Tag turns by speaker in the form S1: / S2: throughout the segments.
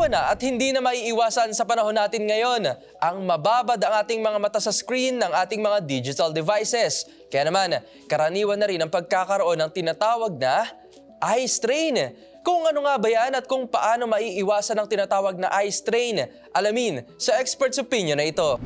S1: Karaniwan na at hindi na maiiwasan sa panahon natin ngayon ang mababad ang ating mga mata sa screen ng ating mga digital devices. Kaya naman, karaniwan na rin ang pagkakaroon ng tinatawag na eye strain. Kung ano nga ba yan at kung paano maiiwasan ang tinatawag na eye strain, alamin sa expert's opinion na ito.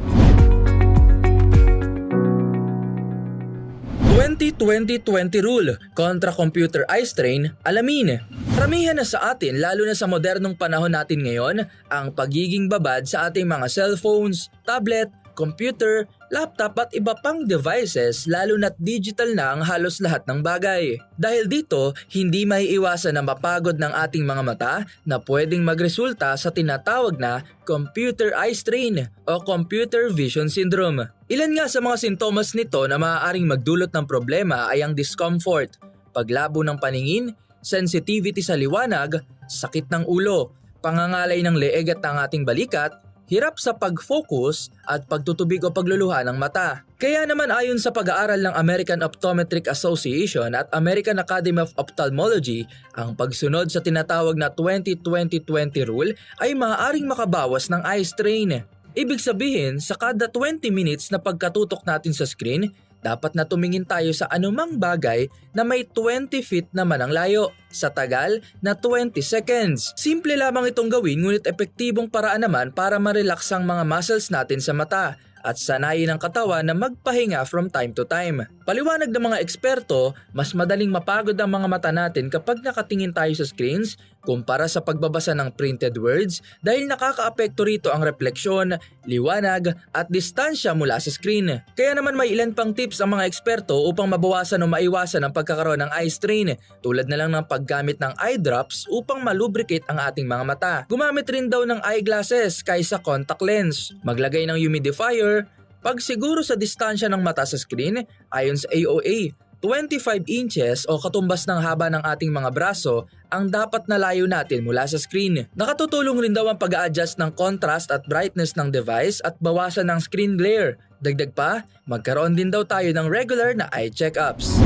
S2: 20-20-20 rule kontra computer eye strain, alamin. Karamihan na sa atin, lalo na sa modernong panahon natin ngayon, ang pagiging babad sa ating mga cellphones, tablet, computer, laptop at iba pang devices lalo na't digital na ang halos lahat ng bagay. Dahil dito, hindi maiiwasan na mapagod ng ating mga mata na pwedeng magresulta sa tinatawag na computer eye strain o computer vision syndrome. Ilan nga sa mga sintomas nito na maaaring magdulot ng problema ay ang discomfort, paglabo ng paningin, sensitivity sa liwanag, sakit ng ulo, pangangalay ng leeg at ng ating balikat, hirap sa pag-focus at pagtutubig o pagluluha ng mata. Kaya naman ayon sa pag-aaral ng American Optometric Association at American Academy of Ophthalmology, ang pagsunod sa tinatawag na 20-20-20 rule ay maaaring makabawas ng eye strain. Ibig sabihin, sa kada 20 minutes na pagkatutok natin sa screen, dapat na tumingin tayo sa anumang bagay na may 20 feet naman ang layo sa tagal na 20 seconds. Simple lamang itong gawin ngunit epektibong paraan naman para ma-relax ang mga muscles natin sa mata at sanayin ang katawan na magpahinga from time to time. Paliwanag ng mga eksperto, mas madaling mapagod ang mga mata natin kapag nakatingin tayo sa screens kumpara sa pagbabasa ng printed words dahil nakakaapekto rito ang refleksyon, liwanag at distansya mula sa screen. Kaya naman may ilan pang tips ang mga eksperto upang mabawasan o maiwasan ang pagkakaroon ng eye strain tulad na lang ng paggamit ng eye drops upang malubricate ang ating mga mata. Gumamit rin daw ng eyeglasses kaysa contact lens. Maglagay ng humidifier, pagsiguro sa distansya ng mata sa screen ayon sa AOA 25 inches o katumbas ng haba ng ating mga braso ang dapat na layo natin mula sa screen. Nakatutulong rin daw ang pag-a-adjust ng contrast at brightness ng device at bawasan ng screen glare. Dagdag pa, magkaroon din daw tayo ng regular na eye checkups.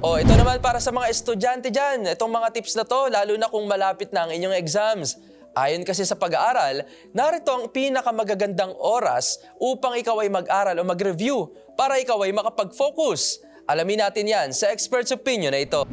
S1: O ito naman para sa mga estudyante dyan, itong mga tips na to, lalo na kung malapit na ang inyong exams. Ayon kasi sa pag-aaral, narito ang pinakamagagandang oras upang ikaw ay mag-aral o mag-review para ikaw ay makapag-focus. Alamin natin yan sa expert's opinion na ito.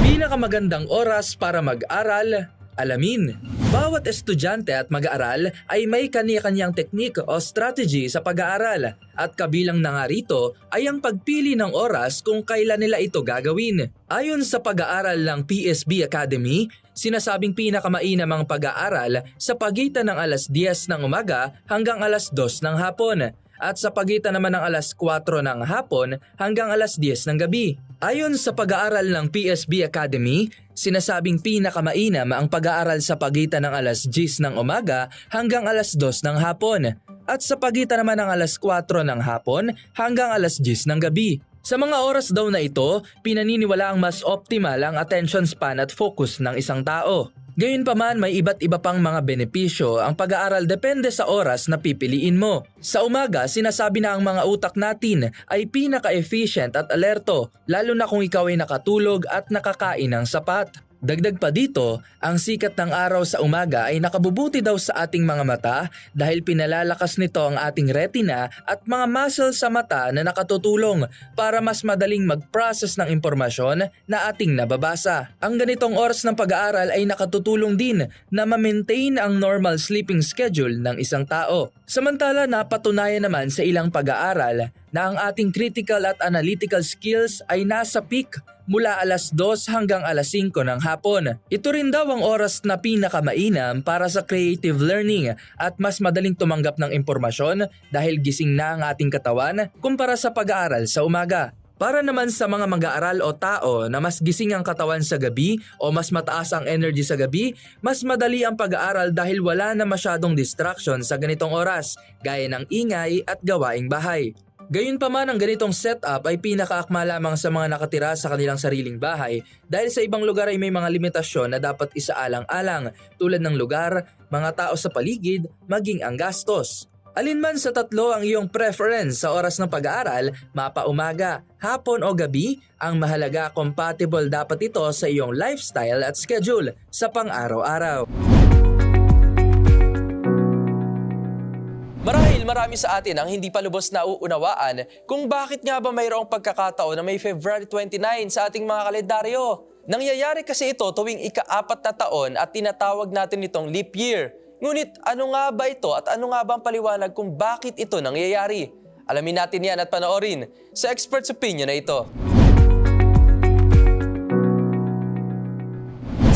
S2: Pinakamagandang oras para mag-aral, alamin. Bawat estudyante at mag-aaral ay may kaniya-kanyang teknik o strategy sa pag-aaral at kabilang na nga rito ay ang pagpili ng oras kung kailan nila ito gagawin. Ayon sa pag-aaral ng PSB Academy, sinasabing pinakamainam ang pag-aaral sa pagitan ng alas 10 ng umaga hanggang alas 2 ng hapon at sa pagitan naman ng alas 4 ng hapon hanggang alas 10 ng gabi. Ayon sa pag-aaral ng PSB Academy, sinasabing pinakamainam ang pag-aaral sa pagitan ng alas 10 ng umaga hanggang alas 2 ng hapon at sa pagitan naman ng alas 4 ng hapon hanggang alas 10 ng gabi. Sa mga oras daw na ito, pinaniniwala ang mas optimal ang attention span at focus ng isang tao. Gayunpaman may iba't iba pang mga benepisyo ang pag-aaral depende sa oras na pipiliin mo. Sa umaga, sinasabi na ang mga utak natin ay pinaka-efficient at alerto lalo na kung ikaw ay nakatulog at nakakain ng sapat. Dagdag pa dito, ang sikat ng araw sa umaga ay nakabubuti daw sa ating mga mata dahil pinalalakas nito ang ating retina at mga muscles sa mata na nakatutulong para mas madaling mag-process ng impormasyon na ating nababasa. Ang ganitong oras ng pag-aaral ay nakatutulong din na ma-maintain ang normal sleeping schedule ng isang tao. Samantala napatunayan naman sa ilang pag-aaral na ang ating critical at analytical skills ay nasa peak mula alas 2 hanggang alas 5 ng hapon. Ito rin daw ang oras na pinakamainam para sa creative learning at mas madaling tumanggap ng impormasyon dahil gising na ang ating katawan kumpara sa pag-aaral sa umaga. Para naman sa mga mag-aaral o tao na mas gising ang katawan sa gabi o mas mataas ang energy sa gabi, mas madali ang pag-aaral dahil wala na masyadong distraction sa ganitong oras, gaya ng ingay at gawaing bahay. Gayunpaman ang ganitong setup ay pinakaakma lamang sa mga nakatira sa kanilang sariling bahay dahil sa ibang lugar ay may mga limitasyon na dapat isaalang-alang tulad ng lugar, mga tao sa paligid, maging ang gastos. Alin man sa tatlo ang iyong preference sa oras ng pag-aaral, mapa umaga, hapon o gabi, ang mahalaga compatible dapat ito sa iyong lifestyle at schedule sa pang-araw-araw.
S1: Marahil marami sa atin ang hindi pa lubos na uunawaan kung bakit nga ba mayroong pagkakataon na may February 29 sa ating mga kalendaryo. Nangyayari kasi ito tuwing ika-apat na taon at tinatawag natin itong leap year. Ngunit ano nga ba ito at ano nga ba ang paliwanag kung bakit ito nangyayari? Alamin natin yan at panoorin sa expert's opinion na ito.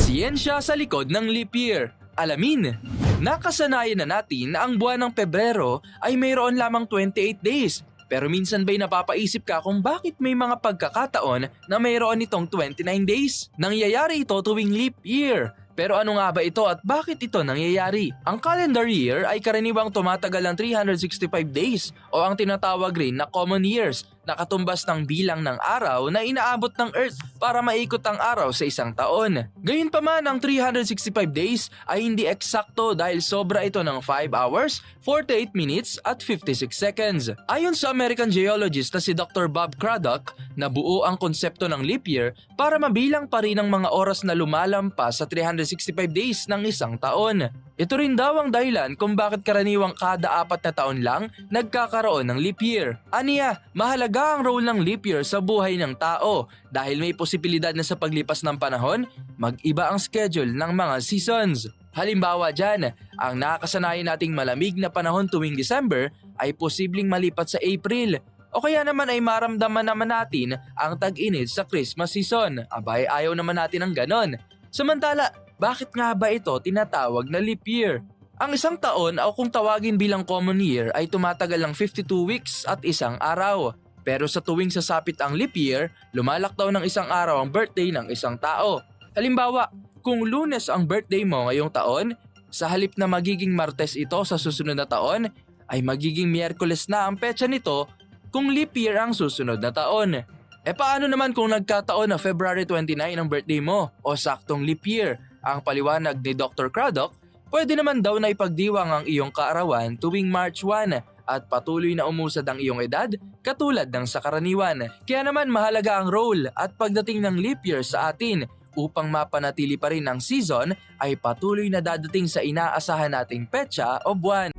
S2: Siyensya sa likod ng leap year. Alamin, nakasanayan na natin na ang buwan ng Pebrero ay mayroon lamang 28 days. Pero minsan ba'y napapaisip ka kung bakit may mga pagkakataon na mayroon itong 29 days? Nangyayari ito tuwing leap year. Pero ano nga ba ito at bakit ito nangyayari? Ang calendar year ay karaniwang tumatagal ng 365 days o ang tinatawag rin na common years na katumbas ng bilang ng araw na inaabot ng Earth para maikot ang araw sa isang taon. Gayunpaman ang 365 days ay hindi eksakto dahil sobra ito ng 5 hours, 48 minutes at 56 seconds. Ayon sa American geologist na si Dr. Bob Craddock, nabuo ang konsepto ng leap year para mabilang pa rin ang mga oras na lumalampas sa 365 days ng isang taon. Ito rin daw ang dahilan kung bakit karaniwang kada apat na taon lang nagkakaroon ng leap year. Aniya, mahalaga ang role ng leap year sa buhay ng tao dahil may posibilidad na sa paglipas ng panahon, mag-iba ang schedule ng mga seasons. Halimbawa dyan, ang nakakasanayan nating malamig na panahon tuwing December ay posibleng malipat sa April o kaya naman ay maramdaman naman natin ang tag-init sa Christmas season. Abay, ayaw naman natin ng ganon. Samantala, bakit nga ba ito tinatawag na leap year? Ang isang taon o kung tawagin bilang common year ay tumatagal ng 52 weeks at isang araw. Pero sa tuwing sasapit ang leap year, lumalaktaw ng isang araw ang birthday ng isang tao. Halimbawa, kung lunes ang birthday mo ngayong taon, sa halip na magiging martes ito sa susunod na taon, ay magiging miyerkules na ang petsa nito kung leap year ang susunod na taon. E paano naman kung nagkataon na February 29 ang birthday mo o saktong leap year? Ang paliwanag ni Dr. Craddock, pwede naman daw na ipagdiwang ang iyong kaarawan tuwing March 1 at patuloy na umusad ang iyong edad katulad ng sa karaniwan. Kaya naman mahalaga ang role at pagdating ng leap year sa atin upang mapanatili pa rin ang season ay patuloy na dadating sa inaasahan nating petsa o buwan.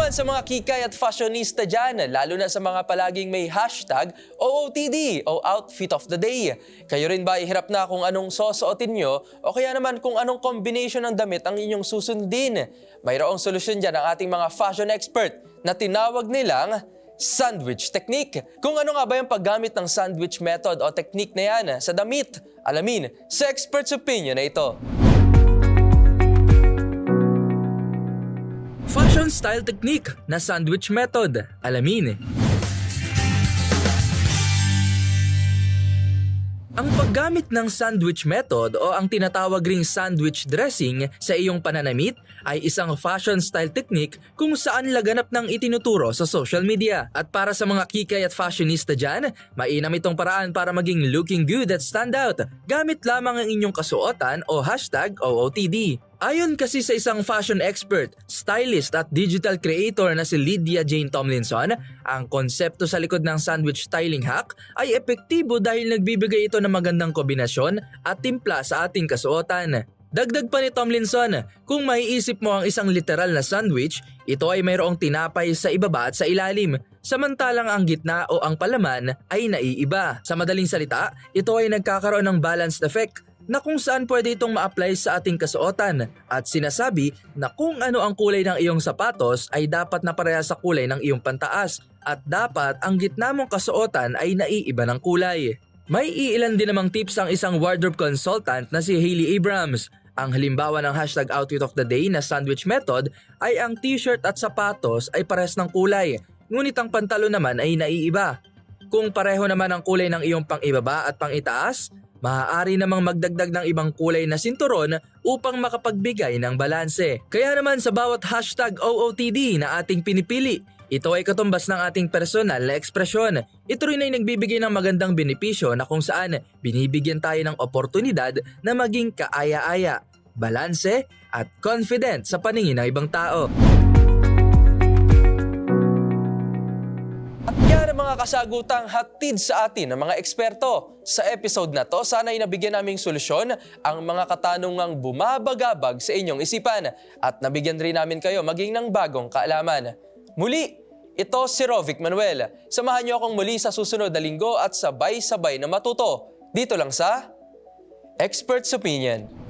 S1: Naman sa mga kikay at fashionista dyan, lalo na sa mga palaging may hashtag OOTD o Outfit of the Day. Kayo rin ba ihirap na kung anong susuotin nyo o kaya naman kung anong combination ng damit ang inyong susundin? Mayroong solusyon dyan ang ating mga fashion expert na tinawag nilang sandwich technique. Kung ano nga ba yung paggamit ng sandwich method o technique na yan sa damit, alamin sa expert's opinion na ito.
S2: Fashion style technique na sandwich method. Alamin. Ang paggamit ng sandwich method o ang tinatawag ring sandwich dressing sa iyong pananamit ay isang fashion style technique kung saan laganap ng itinuturo sa social media. At para sa mga kikay at fashionista dyan, mainam itong paraan para maging looking good at stand out. Gamit lamang ang inyong kasuotan o hashtag OOTD. Ayon kasi sa isang fashion expert, stylist at digital creator na si Lydia Jane Tomlinson, ang konsepto sa likod ng sandwich styling hack ay epektibo dahil nagbibigay ito ng magandang kombinasyon at timpla sa ating kasuotan. Dagdag pa ni Tomlinson, kung maiisip mo ang isang literal na sandwich, ito ay mayroong tinapay sa ibaba at sa ilalim, samantalang ang gitna o ang palaman ay naiiba. Sa madaling salita, ito ay nagkakaroon ng balanced effect na kung saan pwede itong ma-apply sa ating kasuotan at sinasabi na kung ano ang kulay ng iyong sapatos ay dapat na pareha sa kulay ng iyong pantaas at dapat ang gitna mong kasuotan ay naiiba ng kulay. May iilan din namang tips ang isang wardrobe consultant na si Hailey Abrams. Ang halimbawa ng hashtag outfit of the day na sandwich method ay ang t-shirt at sapatos ay parehas ng kulay. ngunit ang pantalo naman ay naiiba. Kung pareho naman ang kulay ng iyong pang-ibaba at pang-itaas, maaari namang magdagdag ng ibang kulay na sinturon upang makapagbigay ng balanse. Kaya naman sa bawat hashtag OOTD na ating pinipili, ito ay katumbas ng ating personal na ekspresyon. Ito rin ay nagbibigay ng magandang benepisyo na kung saan binibigyan tayo ng oportunidad na maging kaaya-aya, balanse at confident sa paningin ng ibang tao.
S1: Ang mga kasagutang hatid sa atin ng mga eksperto. Sa episode na to, sana'y nabigyan naming solusyon ang mga katanungang bumabagabag sa inyong isipan at nabigyan rin namin kayo maging ng bagong kaalaman. Muli, ito si Rovic Manuel. Samahan niyo akong muli sa susunod na linggo at sabay-sabay na matuto dito lang sa Expert's Opinion.